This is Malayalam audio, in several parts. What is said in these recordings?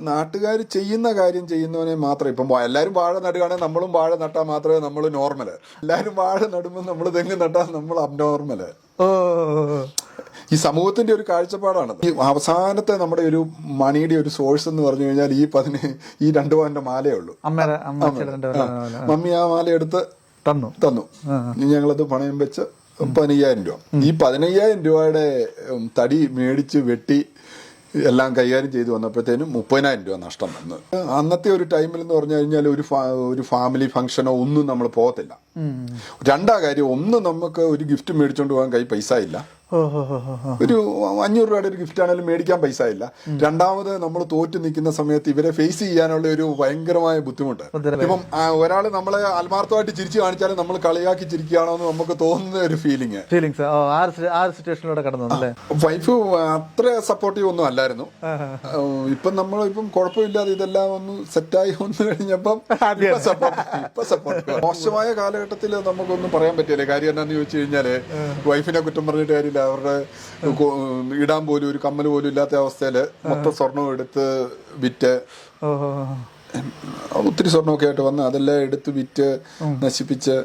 നാട്ടുകാർ ചെയ്യുന്ന കാര്യം ചെയ്യുന്നവനെ മാത്രം ഇപ്പം എല്ലാവരും വാഴ നടുകയാണെങ്കിൽ നമ്മളും വാഴ നട്ടാൽ മാത്രമേ നമ്മൾ നോർമൽ എല്ലാവരും വാഴ നടുമ്പോൾ നമ്മൾ തെങ്ങ് നട്ടാൽ നമ്മൾ അബ്നോർമൽ ഈ സമൂഹത്തിന്റെ ഒരു കാഴ്ചപ്പാടാണ് ഈ അവസാനത്തെ നമ്മുടെ ഒരു മണിയുടെ ഒരു സോഴ്സ് എന്ന് പറഞ്ഞു കഴിഞ്ഞാൽ ഈ പതിന് ഈ രണ്ടു പവന്റെ മാലയേ ഉള്ളൂ. മമ്മി ആ മാല എടുത്ത് തന്നു. തന്നു. ഇനി ഞങ്ങളത് പണയം വെച്ച് പതിനയ്യായിരം രൂപ. ഈ പതിനയ്യായിരം രൂപയുടെ തടി മേടിച്ച് വെട്ടി എല്ലാം കൈകാര്യം ചെയ്തു വന്നപ്പോഴത്തേനും മുപ്പതിനായിരം രൂപ നഷ്ടം വന്ന്. അന്നത്തെ ഒരു ടൈമിൽ എന്ന് പറഞ്ഞു കഴിഞ്ഞാൽ ഒരു ഒരു ഫാമിലി ഫംഗ്ഷനോ ഒന്നും നമ്മൾ പോകത്തില്ല. രണ്ടാ കാര്യം ഒന്ന് നമുക്ക് ഒരു ഗിഫ്റ്റ് മേടിച്ചുകൊണ്ട് പോകാൻ കൈ പൈസ ഇല്ല. ഒരു അഞ്ഞൂറ് രൂപയുടെ ഒരു ഗിഫ്റ്റ് ആണെങ്കിലും മേടിക്കാൻ പൈസ ഇല്ല. രണ്ടാമത് നമ്മൾ തോറ്റു നിൽക്കുന്ന സമയത്ത് ഇവരെ ഫേസ് ചെയ്യാനുള്ള ഒരു ഭയങ്കരമായ ബുദ്ധിമുട്ട്. ഇപ്പം ഒരാൾ നമ്മളെ ആത്മാർത്ഥമായിട്ട് ചിരിച്ചു കാണിച്ചാലും നമ്മൾ കളിയാക്കി ചിരിക്കുകയാണോ എന്ന് നമുക്ക് തോന്നുന്ന ഒരു ഫീലിംഗ് സിറ്റുവേഷനിലൂടെ കടന്നു അല്ലേ? വൈഫ് അത്ര സപ്പോർട്ടീവ് ഒന്നും അല്ലായിരുന്നു. ഇപ്പം നമ്മൾ ഇപ്പം കുഴപ്പമില്ലാതെ ഇതെല്ലാം ഒന്ന് സെറ്റായി വന്നു കഴിഞ്ഞപ്പം ഇപ്പൊ സപ്പോർട്ട് മോശമായ കാലഘട്ടത്തിൽ നമുക്കൊന്നും പറയാൻ പറ്റില്ല. കാര്യം എന്നാന്ന് ചോദിച്ചു കഴിഞ്ഞാൽ വൈഫിനെ കുറ്റം പറഞ്ഞിട്ട് കാര്യമില്ല അവരുടെ ഇടാൻ പോലും ഒരു കമ്മൽ പോലും ഇല്ലാത്ത അവസ്ഥയിൽ മൊത്തം സ്വർണം എടുത്ത് വിറ്റ്. ഒത്തിരി സ്വർണമൊക്കെ ആയിട്ട് വന്ന് അതെല്ലാം എടുത്ത് വിറ്റ് നശിപ്പിച്ച്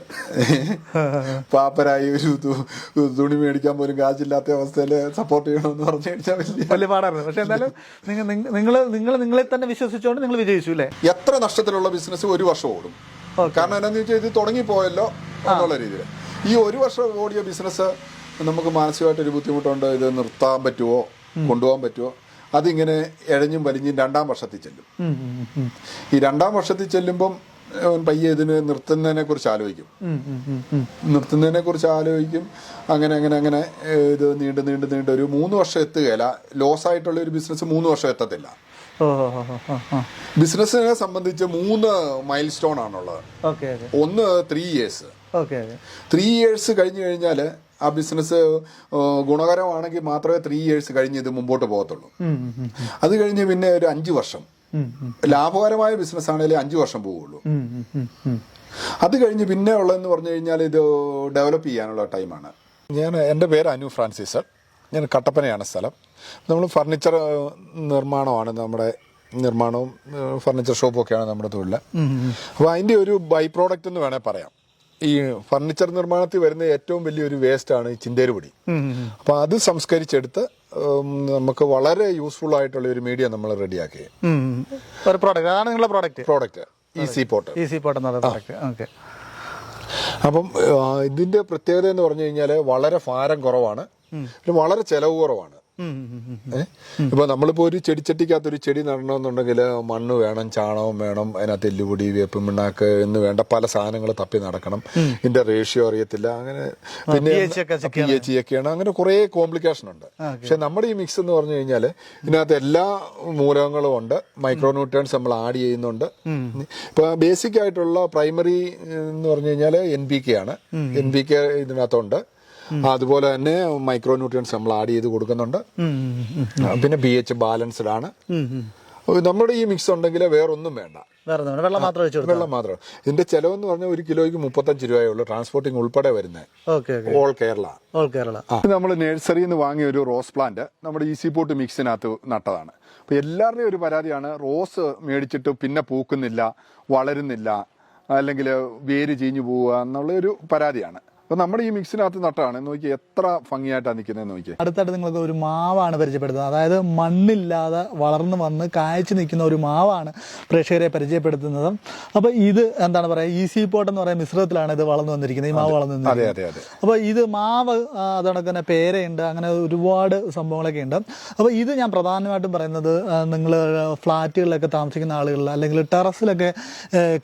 പാപ്പരായി ഒരു തുണി മേടിക്കാൻ പോലും കാശില്ലാത്ത അവസ്ഥയിൽ സപ്പോർട്ട് ചെയ്യണമെന്ന് പറഞ്ഞു കഴിഞ്ഞാൽ വലിയ പാടായിരുന്നു. പക്ഷെ എന്തായാലും നിങ്ങൾ നിങ്ങൾ നിങ്ങൾ നിങ്ങളെ തന്നെ വിശ്വസിച്ചുകൊണ്ട് നിങ്ങൾ വിജയിച്ചു അല്ലേ? എത്ര നഷ്ടത്തിലുള്ള ബിസിനസ് ഒരു വർഷം ഓടും. കാരണം എന്താണെന്ന് വെച്ചാൽ ഇത് തുടങ്ങിപ്പോയല്ലോ എന്നുള്ള രീതിയിൽ ഈ ഒരു വർഷം ഓടിയ ബിസിനസ് നമുക്ക് മാനസികമായിട്ട് മാനസികമായിട്ടൊരു ബുദ്ധിമുട്ടുണ്ട്. ഇത് നിർത്താൻ പറ്റുമോ കൊണ്ടുപോകാൻ പറ്റുമോ അതിങ്ങനെ എഴഞ്ഞും വലിഞ്ഞും രണ്ടാം വർഷത്തിൽ ചെല്ലും. ഈ രണ്ടാം വർഷത്തിൽ ചെല്ലുമ്പം പയ്യെ ഇതിന് നിർത്തുന്നതിനെ കുറിച്ച് ആലോചിക്കും. നിർത്തുന്നതിനെ കുറിച്ച് ആലോചിക്കും. അങ്ങനെ അങ്ങനെ അങ്ങനെ ഇത് നീണ്ട് നീണ്ട് നീണ്ട് ഒരു മൂന്ന് വർഷം എത്തുകയില്ല. ലോസ് ആയിട്ടുള്ള ഒരു ബിസിനസ് മൂന്ന് വർഷം എത്തത്തില്ല. ബിസിനസ്സിനെ സംബന്ധിച്ച് മൂന്ന് മൈൽ സ്റ്റോൺ ആണുള്ളത് ഒന്ന് ത്രീ ഇയേഴ്സ് ത്രീ ഇയേഴ്സ് കഴിഞ്ഞു കഴിഞ്ഞാൽ ആ ബിസിനസ് ഗുണകരമാണെങ്കിൽ മാത്രമേ ത്രീ ഇയേഴ്സ് കഴിഞ്ഞ് ഇത് മുമ്പോട്ട് പോകത്തുള്ളൂ. അത് കഴിഞ്ഞ് പിന്നെ ഒരു അഞ്ച് വർഷം. ലാഭകരമായ ബിസിനസ് ആണെങ്കിൽ അഞ്ച് വർഷം പോവുള്ളൂ. അത് കഴിഞ്ഞ് പിന്നെ ഉള്ളതെന്ന് പറഞ്ഞു കഴിഞ്ഞാൽ ഇത് ഡെവലപ്പ് ചെയ്യാനുള്ള ടൈമാണ്. ഞാൻ എന്റെ പേര് അനു ഫ്രാൻസിസ്. ഞാൻ കട്ടപ്പനയാണ് സ്ഥലം. നമ്മൾ ഫർണിച്ചർ നിർമ്മാണമാണ് നമ്മുടെ നിർമ്മാണവും ഫർണിച്ചർ ഷോപ്പും ഒക്കെയാണ് നമ്മുടെ തൊഴിൽ അപ്പോൾ അതിന്റെ ഒരു ബൈ പ്രോഡക്റ്റ് എന്ന് വേണേൽ പറയാം. ഈ ഫർണിച്ചർ നിർമ്മാണത്തിൽ വരുന്ന ഏറ്റവും വലിയൊരു വേസ്റ്റാണ് ഈ ചിന്തേരുപൊടി. അപ്പോൾ അത് സംസ്കരിച്ചെടുത്ത് നമുക്ക് വളരെ യൂസ്ഫുൾ ആയിട്ടുള്ള ഒരു മീഡിയ നമ്മൾ റെഡിയാക്കി. ഒരു പ്രോഡക്റ്റ് അതാണ് നിങ്ങളുടെ product product easy pot easy pot product okay അപ്പം ഇതിന്റെ പ്രത്യേകത എന്ന് പറഞ്ഞു കഴിഞ്ഞാൽ വളരെ ഭാരം കുറവാണ്. വളരെ ചെലവ് കുറവാണ്. ഇപ്പൊ നമ്മളിപ്പോ ഒരു ചെടിച്ചട്ടിക്കകത്ത് ഒരു ചെടി നടണമെന്നുണ്ടെങ്കിൽ മണ്ണ് വേണം ചാണകം വേണം അതിനകത്ത് എല്ലുപൊടി വേപ്പ് മിണ്ണാക്ക് എന്ന് വേണ്ട പല സാധനങ്ങൾ തപ്പി നടക്കണം. ഇതിന്റെ റേഷ്യോ അറിയത്തില്ല. അങ്ങനെ പിന്നെ പി എച്ച് ഒക്കെയാണ് അങ്ങനെ കുറെ കോംപ്ലിക്കേഷൻ ഉണ്ട് പക്ഷെ നമ്മുടെ ഈ മിക്സ് എന്ന് പറഞ്ഞു കഴിഞ്ഞാൽ ഇതിനകത്ത് എല്ലാ മൂലകങ്ങളും ഉണ്ട്. മൈക്രോ ന്യൂട്രിയൻസ് നമ്മൾ ആഡ് ചെയ്യുന്നുണ്ട്. ഇപ്പൊ ബേസിക് ആയിട്ടുള്ള പ്രൈമറി എന്ന് പറഞ്ഞു കഴിഞ്ഞാൽ എൻ പി കെ ആണ്. എൻ പി കെ ഇതിനകത്തുണ്ട്. അതുപോലെ തന്നെ മൈക്രോ ന്യൂട്രിയൻസ് നമ്മൾ ആഡ് ചെയ്ത് കൊടുക്കുന്നുണ്ട്. പിന്നെ പി എച്ച് ബാലൻസ്ഡ് ആണ് നമ്മുടെ ഈ മിക്സ് ഉണ്ടെങ്കിൽ വേറൊന്നും വേണ്ട. വെള്ളം മാത്രം വെള്ളം മാത്രം. ഇതിന്റെ ചെലവെന്ന് പറഞ്ഞാൽ ഒരു കിലോയ്ക്ക് മുപ്പത്തഞ്ച് രൂപയേ ഉള്ളൂ. ട്രാൻസ്പോർട്ടിങ് ഉൾപ്പെടെ വരുന്നത് ഓൾ കേരള ഓൾ കേരള നമ്മൾ നഴ്സറിയിൽ നിന്ന് വാങ്ങിയ ഒരു റോസ് പ്ലാന്റ് നമ്മുടെ ഈസി പോട്ട് മിക്സിനകത്ത് നട്ടതാണ്. അപ്പോൾ എല്ലാവരുടെയും ഒരു പരാതിയാണ് റോസ് മേടിച്ചിട്ട് പിന്നെ പൂക്കുന്നില്ല വളരുന്നില്ല അല്ലെങ്കിൽ വേര് ചീഞ്ഞു പോവുക എന്നുള്ള ഒരു പരാതിയാണ്. അപ്പോൾ നമ്മുടെ ഈ മിക്സിനകത്ത് നട്ടാണ്. നോക്കി എത്ര ഭംഗിയായിട്ടാണ് നിൽക്കുന്നത് നോക്കി. അടുത്തടുത്ത് നിങ്ങൾക്ക് ഒരു മാവാണ് പരിചയപ്പെടുത്തുന്നത് അതായത് മണ്ണില്ലാതെ വളർന്നു വന്ന് കായ്ച്ചു നിൽക്കുന്ന ഒരു മാവാണ് പ്രേക്ഷകരെ പരിചയപ്പെടുത്തുന്നത്. അപ്പോൾ ഇത് എന്താണ് പറയുക ഈസി പോട്ട് എന്ന് പറയുന്ന മിശ്രിതത്തിലാണ് ഇത് വളർന്നു വന്നിരിക്കുന്നത്. ഈ മാവ് വളർന്നു അതെ വന്നിരിക്കുന്നത്. അതെ അതെ അപ്പോൾ ഇത് മാവ് അതോടൊപ്പം തന്നെ പേരയുണ്ട്. അങ്ങനെ ഒരുപാട് സംഭവങ്ങളൊക്കെ ഉണ്ട്. അപ്പോൾ ഇത് ഞാൻ പ്രധാനമായിട്ടും പറയുന്നത് നിങ്ങൾ ഫ്ലാറ്റുകളിലൊക്കെ താമസിക്കുന്ന ആളുകൾ അല്ലെങ്കിൽ ടെറസിലൊക്കെ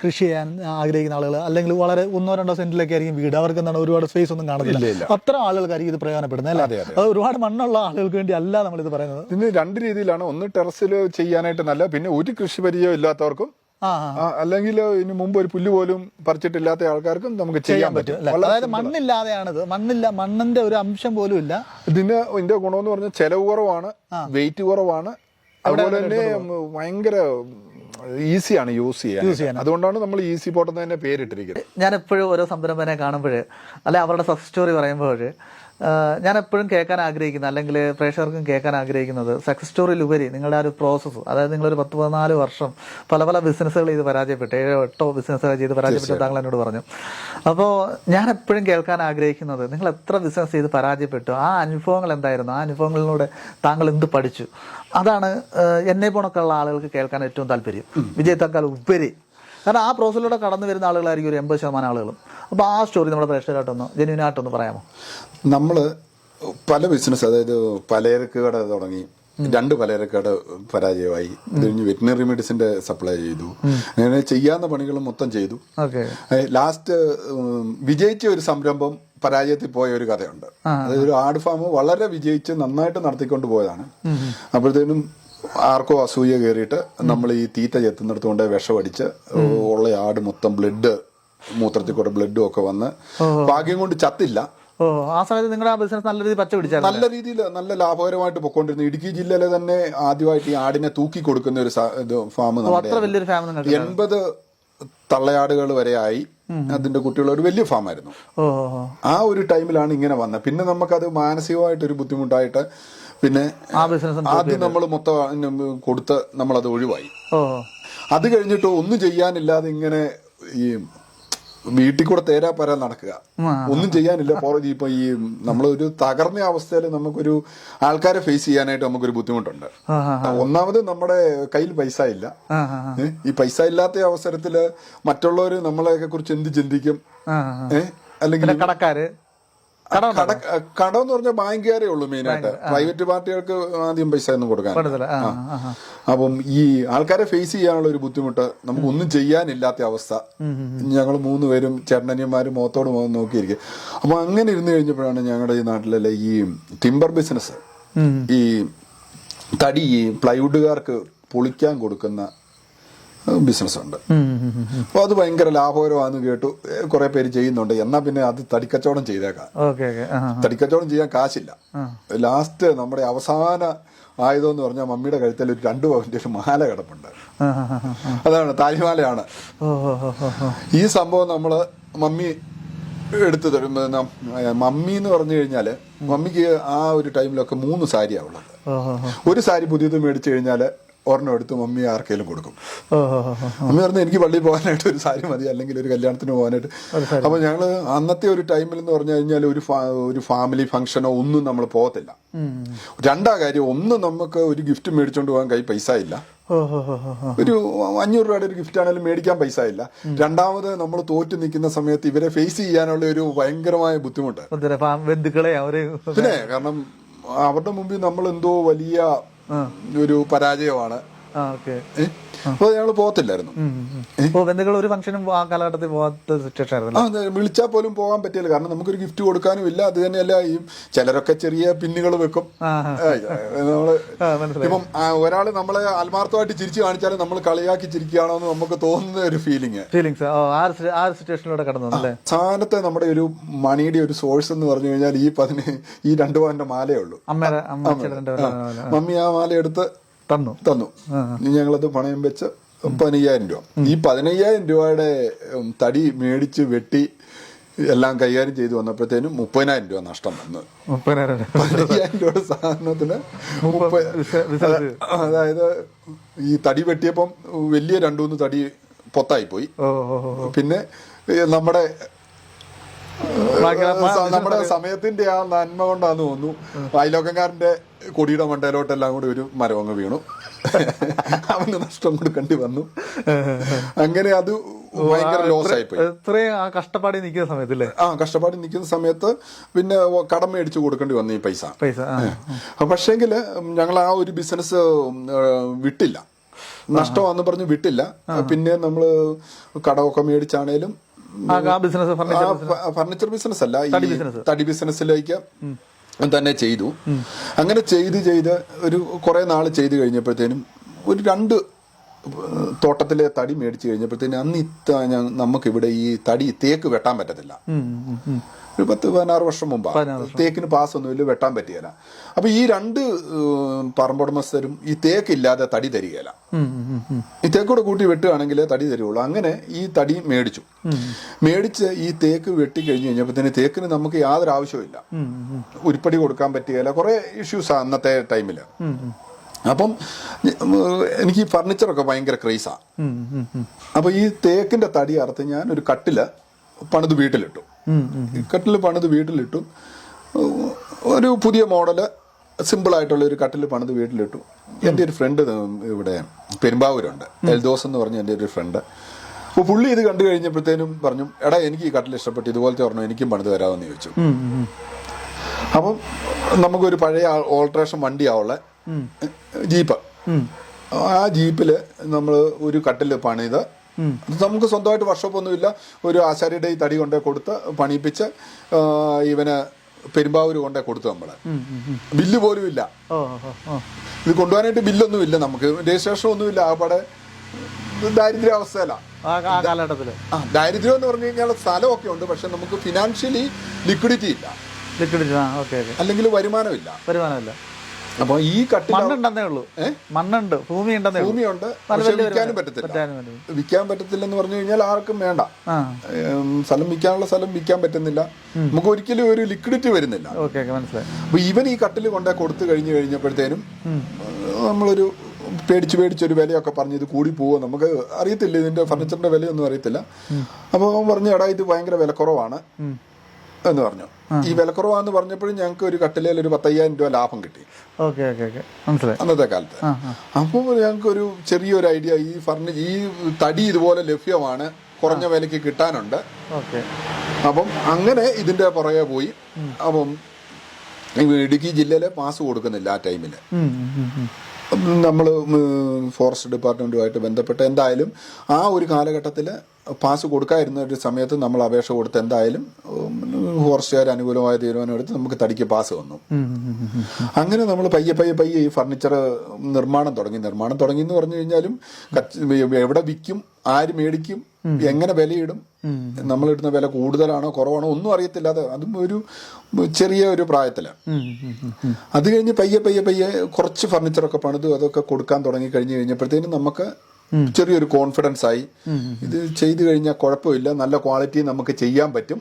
കൃഷി ചെയ്യാൻ ആഗ്രഹിക്കുന്ന ആളുകൾ അല്ലെങ്കിൽ വളരെ ഒന്നോ രണ്ടോ സെന്റിലൊക്കെ ആയിരിക്കും വീട്. അവർക്ക് എന്താണ് ഒരുപാട് സ്പേസ് ഒന്നും കാണുന്നില്ല. അത്ര ആളുകൾക്കായിരിക്കും ഇത് പ്രയോജനപ്പെടുന്നത് അല്ലേ? അതെ, ഒരുപാട് മണ്ണുള്ള ആളുകൾക്ക് വേണ്ടി അല്ല നമ്മൾ ഇത് പറയുന്നത്. ഇതിന് രണ്ട് രീതിയിലാണ്. ഒന്ന് ടെറസിൽ ചെയ്യാനായിട്ട് നല്ല പിന്നെ ഒരു കൃഷി പരിചയം ഇല്ലാത്തവർക്കും അല്ലെങ്കിൽ ഇനി മുമ്പ് ഒരു പുല്ല് പോലും പറിച്ചിട്ടില്ലാത്ത ആൾക്കാർക്കും നമുക്ക് ചെയ്യാൻ പറ്റും അതായത് മണ്ണില്ലാതെയാണിത്. മണ്ണില്ല മണ്ണിന്റെ ഒരു അംശം പോലും ഇല്ല. ഇതിന് ഇതിന്റെ ഗുണമെന്ന് പറഞ്ഞാൽ ചെലവ് കുറവാണ് വെയിറ്റ് കുറവാണ്. അതുപോലെ തന്നെ ഭയങ്കര ഈസിയാണ് യൂസ് ചെയ്യാൻ. അതുകൊണ്ടാണ് നമ്മൾ ഈസി പോട്ടെന്ന് തന്നെ പേരിട്ടിരിക്കുന്നത്. ഞാൻ എപ്പോഴും ഓരോ സംരംഭനെ കാണുമ്പോൾ അല്ലെ അവരുടെ സബ് സ്റ്റോറി പറയുമ്പോൾ ഞാൻ എപ്പോഴും കേൾക്കാൻ ആഗ്രഹിക്കുന്നത് അല്ലെങ്കിൽ പ്രേക്ഷകർക്കും കേൾക്കാൻ ആഗ്രഹിക്കുന്നത് സക്സസ് സ്റ്റോറിയിലുപരി നിങ്ങളുടെ ആ ഒരു പ്രോസസ്സ് അതായത് നിങ്ങളൊരു പത്ത് പതിനാല് വർഷം പല പല ബിസിനസ്സുകൾ ചെയ്ത് പരാജയപ്പെട്ടു. ഏഴോ എട്ടോ ബിസിനസ്സുകൾ ചെയ്ത് പരാജയപ്പെട്ടു താങ്കൾ എന്നോട് പറഞ്ഞു. അപ്പോൾ ഞാൻ എപ്പോഴും കേൾക്കാൻ ആഗ്രഹിക്കുന്നത് നിങ്ങൾ എത്ര ബിസിനസ് ചെയ്ത് പരാജയപ്പെട്ടു ആ അനുഭവങ്ങൾ എന്തായിരുന്നു ആ അനുഭവങ്ങളിലൂടെ താങ്കൾ എന്ത് പഠിച്ചു? അതാണ് എന്നെ പോണൊക്കെ ഉള്ള ആളുകൾക്ക് കേൾക്കാൻ ഏറ്റവും താല്പര്യം. വിജയത്തേക്കാൾ ഉപരി. കാരണം ആ പ്രോസസ്സിലൂടെ കടന്നു വരുന്ന ആളുകളായിരിക്കും ഒരു എൺപത് ശതമാനം ആളുകളും. അപ്പോൾ ആ സ്റ്റോറി നമ്മുടെ പ്രേക്ഷകരായിട്ടൊന്ന് ജെന്യൂനായിട്ടൊന്ന് പറയാമോ? നമ്മൾ പല ബിസിനസ് അതായത് പലചരക്ക് കട തുടങ്ങി രണ്ട് പലചരക്ക് കട പരാജയമായി കഴിഞ്ഞ് വെറ്റിനറി മെഡിസിന്റെ സപ്ലൈ ചെയ്തു. അങ്ങനെ ചെയ്യാവുന്ന പണികൾ മൊത്തം ചെയ്തു. ലാസ്റ്റ് വിജയിച്ച ഒരു സംരംഭം പരാജയത്തിൽ പോയ ഒരു കഥയുണ്ട്. അതായത് ഒരു ആട് ഫാം വളരെ വിജയിച്ച് നന്നായിട്ട് നടത്തിക്കൊണ്ട് പോയതാണ്. അപ്പോഴത്തേനും ആർക്കോ അസൂയ കയറിയിട്ട് നമ്മൾ ഈ തീറ്റ ചെത്തുന്നിടത്ത് കൊണ്ട് വിഷമടിച്ച് ഉള്ള ആട് മൊത്തം ബ്ലഡ് മൂത്രത്തിൽ കൂടെ ബ്ലഡും ഒക്കെ വന്ന് ഭാഗ്യം കൊണ്ട് ചത്തില്ല. ഓ ആ സമയത്ത് നിങ്ങളുടെ ആ ബിസിനസ് നല്ല രീതിയിൽ പച്ച പിടിച്ചു നല്ല രീതിയിൽ നല്ല ലാഭകരമായിട്ട് പൊക്കോണ്ടിരുന്നു. ഇടുക്കി ജില്ലയിലെ തന്നെ ആദ്യമായിട്ട് ഈ ആടിനെ തൂക്കി കൊടുക്കുന്ന ഒരു ഫാം അത്ര വലിയൊരു ഫാം എൺപത് തള്ളയാടുകൾ വരെ ആയി അതിന്റെ കുട്ടികളൊരു വലിയ ഓ, ഓ. ആ ഒരു ടൈമിലാണ് ഇങ്ങനെ വന്നത്. പിന്നെ നമുക്കത് മാനസികമായിട്ട് ഒരു ബുദ്ധിമുട്ടായിട്ട് പിന്നെ ആദ്യം നമ്മൾ മൊത്തം കൊടുത്ത് നമ്മളത് ഒഴിവായി. അത് കഴിഞ്ഞിട്ട് ഒന്നും ചെയ്യാനില്ലാതെ ഇങ്ങനെ ഈ വീട്ടിൽ കൂടെ തേരാ പരാ നടക്കുക. ഒന്നും ചെയ്യാനില്ല ഇപ്പൊ ഈ നമ്മളൊരു തകർന്ന അവസ്ഥയിൽ നമുക്കൊരു ആൾക്കാരെ ഫേസ് ചെയ്യാനായിട്ട് നമുക്കൊരു ബുദ്ധിമുട്ടുണ്ട്. ഒന്നാമത് നമ്മുടെ കയ്യിൽ പൈസ ഇല്ല? ഈ പൈസ ഇല്ലാത്ത അവസരത്തിൽ മറ്റുള്ളവർ നമ്മളെയൊക്കെ കുറിച്ച് എന്ത് ചിന്തിക്കും? അല്ലെങ്കിൽ കടക്കാര്. കട എന്ന് പറഞ്ഞാൽ ബാങ്കുകാരേ ഉള്ളൂ മെയിനായിട്ട് പ്രൈവറ്റ് പാർട്ടികൾക്ക് ആദ്യം പൈസ ഒന്നും കൊടുക്കാൻ. അപ്പം ഈ ആൾക്കാരെ ഫേസ് ചെയ്യാനുള്ള ഒരു ബുദ്ധിമുട്ട് നമുക്ക് ഒന്നും ചെയ്യാനില്ലാത്ത അവസ്ഥ. ഞങ്ങൾ മൂന്ന് പേരും ചേട്ടനനിയന്മാരും മുഖത്തോട് മുഖം നോക്കിയിരിക്കും. അപ്പൊ അങ്ങനെ ഇരുന്ന് കഴിഞ്ഞപ്പോഴാണ് ഞങ്ങളുടെ ഈ നാട്ടിലെ ഈ ടിമ്പർ ബിസിനസ് ഈ തടി ഈ പ്ലൈവുഡുകാർക്ക് പൊളിക്കാൻ കൊടുക്കുന്ന ബിസിനസ് ഉണ്ട് ഉം, ഉം, ഉം, ഉം. അപ്പോൾ അത് ഭയങ്കര ലാഭകരമാണെന്ന് കേട്ടു. കുറെ പേര് ചെയ്യുന്നുണ്ട്. എന്നാ പിന്നെ അത് തടിക്കച്ചവടം ചെയ്തേക്കാം. തടിക്കച്ചവടം ചെയ്യാൻ കാശില്ല. ലാസ്റ്റ് നമ്മുടെ അവസാന ആയുധം എന്ന് പറഞ്ഞാൽ മമ്മിയുടെ കഴുത്തിൽ ഒരു രണ്ടു പവന്റെ ഒരു മാല കിടപ്പുണ്ട്. അതാണ് താലിമാലയാണ്. ഓ. ഈ സംഭവം നമ്മൾ മമ്മി എടുത്തു തരും. മമ്മി എന്ന് പറഞ്ഞു കഴിഞ്ഞാൽ മമ്മിക്ക് ആ ഒരു ടൈമിലൊക്കെ മൂന്ന് സാരിയാണ് ഉള്ളത്. ഒരു സാരി പുതിയത് മേടിച്ചു കഴിഞ്ഞാൽ ഒരെണ്ണം എടുത്ത് മമ്മി ആർക്കെങ്കിലും കൊടുക്കും. മമ്മി പറഞ്ഞു എനിക്ക് പള്ളിയിൽ പോകാനായിട്ട് ഒരു സാരി മതി അല്ലെങ്കിൽ ഒരു കല്യാണത്തിന് പോകാനായിട്ട്. അപ്പൊ ഞങ്ങൾ അന്നത്തെ ഒരു ടൈമിൽ എന്ന് പറഞ്ഞു കഴിഞ്ഞാൽ ഒരു ഒരു ഫാമിലി ഫംഗ്ഷനോ ഒന്നും നമ്മൾ പോകത്തില്ല. രണ്ടാ കാര്യം ഒന്ന് നമുക്ക് ഒരു ഗിഫ്റ്റ് മേടിച്ചോണ്ട് പോകാൻ കൈ പൈസ ഇല്ല. ഒരു അഞ്ഞൂറ് രൂപയുടെ ഒരു ഗിഫ്റ്റ് ആണെങ്കിലും മേടിക്കാൻ പൈസ ഇല്ല. രണ്ടാമത് നമ്മൾ തോറ്റു നിൽക്കുന്ന സമയത്ത് ഇവരെ ഫേസ് ചെയ്യാനുള്ള ഒരു ഭയങ്കരമായ ബുദ്ധിമുട്ട്. പിന്നെ കാരണം അവരുടെ മുമ്പിൽ നമ്മൾ എന്തോ വലിയ ഒരു പരാജയമാണ്. ആ ഓക്കെ. ഏഹ് അപ്പൊ ഞങ്ങൾ പോകത്തില്ലായിരുന്നു. ബന്ധുക്കൾ ഒരു ഫംഗ്ഷനും ആ കാലഘട്ടത്തിൽ പോകാത്ത സിറ്റുവേഷൻ ആയിരുന്നു വിളിച്ചാൽ പോലും പോകാൻ പറ്റില്ല. കാരണം നമുക്കൊരു ഗിഫ്റ്റ് കൊടുക്കാനും ഇല്ല. അത് തന്നെയല്ല ഈ ചിലരൊക്കെ ചെറിയ പിന്നുകൾ വെക്കും. നമ്മൾ ഇപ്പം ഒരാൾ നമ്മളെ ആത്മാർത്ഥമായിട്ട് ചിരിച്ചു കാണിച്ചാലും നമ്മൾ കളിയാക്കി ചിരിക്കുകയാണോ എന്ന് നമുക്ക് തോന്നുന്ന ഒരു ഫീലിംഗ് ഫീലിങ്സ് ആ സിറ്റുവേഷനിലൂടെ കടന്നു അല്ലേ അവസാനത്തെ നമ്മുടെ ഒരു മണിയുടെ ഒരു സോഴ്സ് എന്ന് പറഞ്ഞു കഴിഞ്ഞാൽ ഈ പതിന് ഈ രണ്ടു പവന്റെ മാലയേ ഉള്ളൂ. മമ്മി ആ മാല എടുത്ത് തന്നു. തന്നു. ഞങ്ങളത് പണയം വെച്ച് പതിനയ്യായിരം രൂപ. ഈ പതിനയ്യായിരം രൂപയുടെ തടി മേടിച്ച് വെട്ടി എല്ലാം കൈകാര്യം ചെയ്തു വന്നപ്പോഴത്തേനും മുപ്പതിനായിരം രൂപ നഷ്ടം വന്നു. മുപ്പതിനായിരം. പതിനയ്യായിരം രൂപയുടെ സാധനത്തിന് അതായത് ഈ തടി വെട്ടിയപ്പം വലിയ രണ്ടു മൂന്ന് തടി പൊത്തായി പോയി. പിന്നെ നമ്മുടെ നമ്മുടെ സമയത്തിന്റെ ആ നന്മ കൊണ്ടാന്ന് തോന്നുന്നു. അയലോക്കക്കാരന്റെ കൊടിയുടെ മണ്ടയിലോട്ടെല്ലാം കൂടി ഒരു മരം അങ്ങ് വീണു. അവന് നഷ്ടം കൊടുക്കേണ്ടി വന്നു. അങ്ങനെ അത് ഭയങ്കര ലോസ് ആയിപ്പോയി ഇത്രയും ആ കഷ്ടപ്പാടി നിൽക്കുന്ന സമയത്തില്ലേ ആ കഷ്ടപ്പാടി നിൽക്കുന്ന സമയത്ത് പിന്നെ കടം മേടിച്ചു കൊടുക്കേണ്ടി വന്നു ഈ പൈസ. പൈസ പക്ഷേങ്കിൽ ഞങ്ങൾ ആ ഒരു ബിസിനസ് വിട്ടില്ല. നഷ്ടമാന്ന് പറഞ്ഞ് വിട്ടില്ല. പിന്നെ നമ്മൾ കടമൊക്കെ മേടിച്ചാണേലും ബിസിനസ് ഫർണിച്ചർ ബിസിനസ് അല്ല തടി ബിസിനസ്സിലേക്ക് തന്നെ ചെയ്തു. അങ്ങനെ ചെയ്ത് ചെയ്ത് ഒരു കുറെ നാൾ ചെയ്ത് കഴിഞ്ഞപ്പോഴത്തേനും ഒരു രണ്ട് തോട്ടത്തിലെ തടി മേടിച്ചു കഴിഞ്ഞപ്പോഴത്തേന് അന്ന് ഇത്ത നമുക്ക് ഇവിടെ ഈ തടി തേക്ക് വെട്ടാൻ പറ്റത്തില്ല. ഒരു പത്ത് പതിനാറ് വർഷം മുമ്പാണ് തേക്കിന് പാസ് ഒന്നുമില്ല വെട്ടാൻ പറ്റിയല്ല അപ്പൊ ഈ രണ്ട് പറമ്പുടമസ്ഥരും ഈ തേക്കില്ലാതെ തടി തരികയില്ല. ഈ തേക്കൂടെ കൂട്ടി വെട്ടുകയാണെങ്കിൽ തടി തരുള്ളൂ അങ്ങനെ ഈ തടി മേടിച്ചു. മേടിച്ച് ഈ തേക്ക് വെട്ടി കഴിഞ്ഞു കഴിഞ്ഞപ്പോഴത്തേന് തേക്കിന് നമുക്ക് യാതൊരു ആവശ്യമില്ല ഇല്ല ഉരുപ്പടി കൊടുക്കാൻ പറ്റുകയില്ല കുറെ ഇഷ്യൂസ് അന്നത്തെ ഉം. അപ്പം എനിക്ക് ഈ ഫർണിച്ചറൊക്കെ ഭയങ്കര ക്രൈസാ. ഉം, ഉം, ഉം. അപ്പൊ ഈ തേക്കിന്റെ തടി അറുത്ത് ഞാൻ ഒരു കട്ടിൽ പണിത് വീട്ടിലിട്ടു. കട്ടിൽ പണിത് വീട്ടിലിട്ടു. ഒരു പുതിയ മോഡൽ സിമ്പിൾ ആയിട്ടുള്ള ഒരു കട്ടിൽ പണിത് വീട്ടിലിട്ടു. എന്റെ ഒരു ഫ്രണ്ട് ഇവിടെ പെരുമ്പാവൂരുണ്ട്. എൽദോസ് എന്ന് പറഞ്ഞ എന്റെ ഒരു ഫ്രണ്ട്. അപ്പോൾ പുള്ളി ഇത് കണ്ടു കഴിഞ്ഞപ്പോഴത്തേനും പറഞ്ഞു എടാ എനിക്ക് ഈ കട്ടിൽ ഇഷ്ടപ്പെട്ടു. ഇതുപോലത്തെ പറഞ്ഞു എനിക്കും പണിത് തരാമെന്ന് ചോദിച്ചു. അപ്പം നമുക്കൊരു പഴയ ഓൾട്രേഷൻ വണ്ടിയാവുള്ള ജീപ്പ്. ആ ജീപ്പിൽ നമ്മൾ ഒരു കട്ടിൽ പണിത്. നമുക്ക് സ്വന്തമായിട്ട് വർക്ക്ഷോപ്പ് ഒന്നുമില്ല ഒരു ആശാരിയുടെ ഈ തടി കൊണ്ടേ കൊടുത്ത് പണിയിപ്പിച്ച് ഇവന് പെരുമ്പാവൂർ കൊണ്ടേ കൊടുത്തു നമ്മൾ. ബില്ല് പോലും ഇല്ല. ഇത് കൊണ്ടുപോകാനായിട്ട് ബില്ലൊന്നും ഇല്ല നമുക്ക്. രജിസ്ട്രേഷൻ ഒന്നുമില്ല ആകപ്പാടെ ദാരിദ്ര്യാവസ്ഥയല്ല. ആ ദാരിദ്ര്യം എന്ന് പറഞ്ഞു കഴിഞ്ഞാൽ സ്ഥലമൊക്കെ ഉണ്ട്. പക്ഷെ നമുക്ക് ഫിനാൻഷ്യലി ലിക്വിഡിറ്റി ഇല്ല. ലിക്വിഡിറ്റി അല്ലെങ്കിൽ വരുമാനമില്ല. വരുമാനമില്ല. അപ്പോൾ ഈ കട്ടിൽ മണ്ണുണ്ടെന്നേ ഉള്ളൂ. മണ്ണുണ്ട്. ഭൂമി ഉണ്ടെന്നേ ഭൂമിയുണ്ട്. പക്ഷെ വിൽക്കാനും. പറ്റത്തില്ല. വിൽക്കാൻ പറ്റത്തില്ലെന്ന് പറഞ്ഞു കഴിഞ്ഞാൽ ആർക്കും വേണ്ട. സ്ഥലം വിൽക്കാനുള്ള സ്ഥലം വിൽക്കാൻ പറ്റുന്നില്ല. നമുക്ക് ഒരിക്കലും ഒരു ലിക്വിഡിറ്റി വരുന്നില്ല. മനസ്സിലായി. അപ്പൊ ഇവൻ ഈ കട്ടിൽ കൊണ്ടേ കൊടുത്തു കഴിഞ്ഞു കഴിഞ്ഞപ്പോഴത്തേനും നമ്മളൊരു പേടിച്ച് പേടിച്ചൊരു വിലയൊക്കെ പറഞ്ഞു ഇത് കൂടി പോവോ? നമുക്ക് അറിയത്തില്ല ഇതിന്റെ ഫർണിച്ചറിന്റെ വിലയൊന്നും അറിയത്തില്ല. അപ്പോൾ പറഞ്ഞു എടാ ഇത് ഭയങ്കര വിലക്കുറവാണ് എന്ന് പറഞ്ഞു. ഈ വിലക്കുറവാന്ന് പറഞ്ഞപ്പോഴും ഞങ്ങൾക്ക് ഒരു കട്ടിലേൽ ഒരു പത്തയ്യായിരം രൂപ ലാഭം കിട്ടി. അന്നത്തെ കാലത്ത്. അപ്പോൾ ഞങ്ങൾക്ക് ഒരു ചെറിയൊരു ഐഡിയ ഈ ഫർണിച്ചർ ഈ തടി ഇതുപോലെ ലഭ്യമാണ്. കുറഞ്ഞ വിലയ്ക്ക് കിട്ടാനുണ്ട്. അപ്പം അങ്ങനെ ഇതിന്റെ പുറകെ പോയി. അപ്പം ഇടുക്കി ജില്ലയിലെ പാസ് കൊടുക്കുന്നില്ല ആ ടൈമിൽ. നമ്മൾ ഫോറസ്റ്റ് ഡിപ്പാർട്ട്മെന്റുമായിട്ട് ബന്ധപ്പെട്ട് എന്തായാലും ആ ഒരു കാലഘട്ടത്തിൽ പാസ് കൊടുക്കാതിരുന്ന ഒരു സമയത്ത് നമ്മൾ അപേക്ഷ കൊടുത്ത് എന്തായാലും ഫോറസ്റ്റുകാർ അനുകൂലമായ തീരുമാനം എടുത്ത് നമുക്ക് തടിക്ക് പാസ് വന്നു. അങ്ങനെ നമ്മൾ പയ്യെ പയ്യെ പയ്യെ ഈ ഫർണിച്ചർ നിർമ്മാണം തുടങ്ങി. നിർമ്മാണം തുടങ്ങി എന്ന് പറഞ്ഞു കഴിഞ്ഞാലും എവിടെ വിൽക്കും ആര് മേടിക്കും എങ്ങനെ വിലയിടും നമ്മൾ ഇടുന്ന വില കൂടുതലാണോ കുറവാണോ ഒന്നും അറിയത്തില്ല. അത് അതും ഒരു ചെറിയ ഒരു പ്രായത്തിലാണ്. അത് കഴിഞ്ഞ് പയ്യെ പയ്യെ പയ്യെ കുറച്ച് ഫർണിച്ചറൊക്കെ പണിതു അതൊക്കെ കൊടുക്കാൻ തുടങ്ങി കഴിഞ്ഞ് കഴിഞ്ഞപ്പോഴത്തേനും നമുക്ക് ചെറിയൊരു കോൺഫിഡൻസ് ആയി. ഇത് ചെയ്തു കഴിഞ്ഞാൽ കുഴപ്പമില്ല. നല്ല ക്വാളിറ്റി നമുക്ക് ചെയ്യാൻ പറ്റും.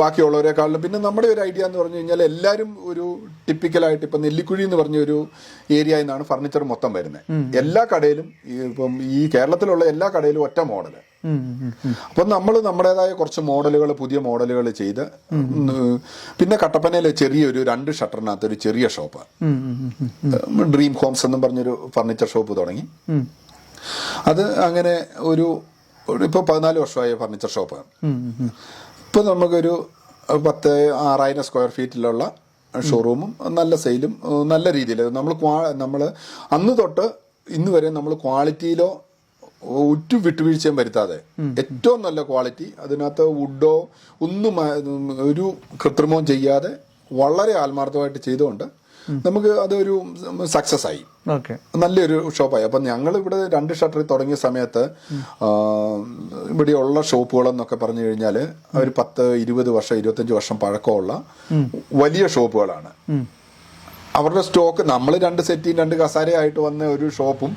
ബാക്കിയുള്ളവരെക്കാളും പിന്നെ നമ്മുടെ ഒരു ഐഡിയ എന്ന് പറഞ്ഞു കഴിഞ്ഞാൽ എല്ലാവരും ഒരു ടിപ്പിക്കലായിട്ട് ഇപ്പം നെല്ലിക്കുഴി എന്ന് പറഞ്ഞ ഒരു ഏരിയ എന്നാണ് ഫർണിച്ചർ മൊത്തം വരുന്നത്. എല്ലാ കടയിലും ഇപ്പം ഈ കേരളത്തിലുള്ള എല്ലാ കടയിലും ഒറ്റ മോഡൽ. അപ്പം നമ്മൾ നമ്മുടേതായ കുറച്ച് മോഡലുകൾ പുതിയ മോഡലുകൾ ചെയ്ത് പിന്നെ കട്ടപ്പനയിൽ ചെറിയൊരു രണ്ട് ഷട്ടറിനകത്ത് ഒരു ചെറിയ ഷോപ്പ്. ഡ്രീം ഹോംസ് എന്നും പറഞ്ഞൊരു ഫർണിച്ചർ ഷോപ്പ് തുടങ്ങി. അത് അങ്ങനെ ഒരു ഇപ്പോൾ പതിനാല് വർഷമായ ഫർണിച്ചർ ഷോപ്പ്. ഇപ്പോൾ നമുക്കൊരു പത്ത് ആറായിരം സ്ക്വയർ ഫീറ്റിലുള്ള ഷോറൂമും നല്ല സെയിലും നല്ല രീതിയിൽ നമ്മൾ നമ്മൾ അന്ന് തൊട്ട് ഇന്ന് വരെ നമ്മൾ ക്വാളിറ്റിയിലോ ഒറ്റ വിട്ടുവീഴ്ചയും വരുത്താതെ ഏറ്റവും നല്ല ക്വാളിറ്റി അതിനകത്ത് വുഡോ ഒന്നും ഒരു കൃത്രിമവും ചെയ്യാതെ വളരെ ആത്മാർത്ഥമായിട്ട് ചെയ്തുകൊണ്ട് നമുക്ക് അതൊരു സക്സസ് ആയി. നല്ലൊരു ഷോപ്പായി. അപ്പം ഞങ്ങൾ ഇവിടെ രണ്ട് ഷട്ടറിൽ തുടങ്ങിയ സമയത്ത് ഇവിടെയുള്ള ഷോപ്പുകളെന്നൊക്കെ പറഞ്ഞു കഴിഞ്ഞാൽ ഒരു പത്ത് ഇരുപത് വർഷം ഇരുപത്തഞ്ച് വർഷം പഴക്കമുള്ള വലിയ ഷോപ്പുകളാണ്. അവരുടെ സ്റ്റോക്ക് നമ്മൾ രണ്ട് സെറ്റിയും രണ്ട് കസാരയായിട്ട് വന്ന ഒരു ഷോപ്പും